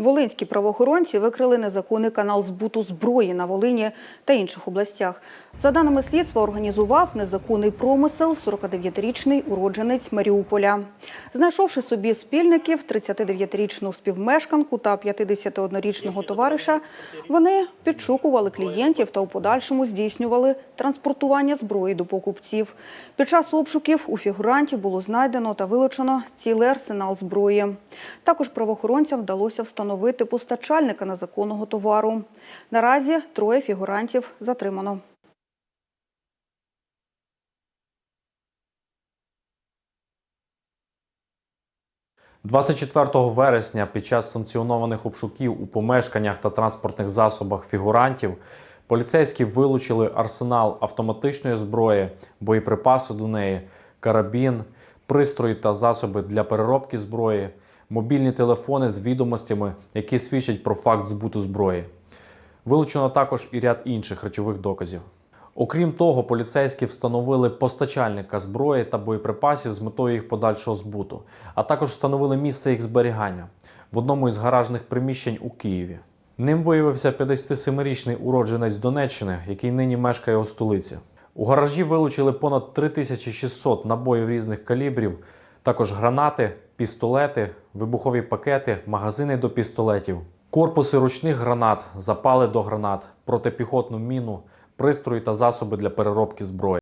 Волинські правоохоронці викрили незаконний канал збуту зброї на Волині та інших областях. За даними слідства, організував незаконний промисел 49-річний уродженець Маріуполя. Знайшовши собі спільників, 39-річну співмешканку та 51-річного товариша, вони підшукували клієнтів та у подальшому здійснювали транспортування зброї до покупців. Під час обшуків у фігурантів було знайдено та вилучено цілий арсенал зброї. Також правоохоронцям вдалося встановити постачальника незаконного товару. Наразі троє фігурантів затримано. – 24 вересня під час санкціонованих обшуків у помешканнях та транспортних засобах фігурантів поліцейські вилучили арсенал автоматичної зброї, боєприпаси до неї, карабін, пристрої та засоби для переробки зброї, мобільні телефони з відомостями, які свідчать про факт збуту зброї. Вилучено також і ряд інших речових доказів. Окрім того, поліцейські встановили постачальника зброї та боєприпасів з метою їх подальшого збуту, а також встановили місце їх зберігання в одному із гаражних приміщень у Києві. Ним виявився 57-річний уродженець Донеччини, який нині мешкає у столиці. У гаражі вилучили понад 3600 набоїв різних калібрів, також гранати, пістолети, вибухові пакети, магазини до пістолетів, корпуси ручних гранат, запали до гранат, протипіхотну міну, пристрої та засоби для переробки зброї.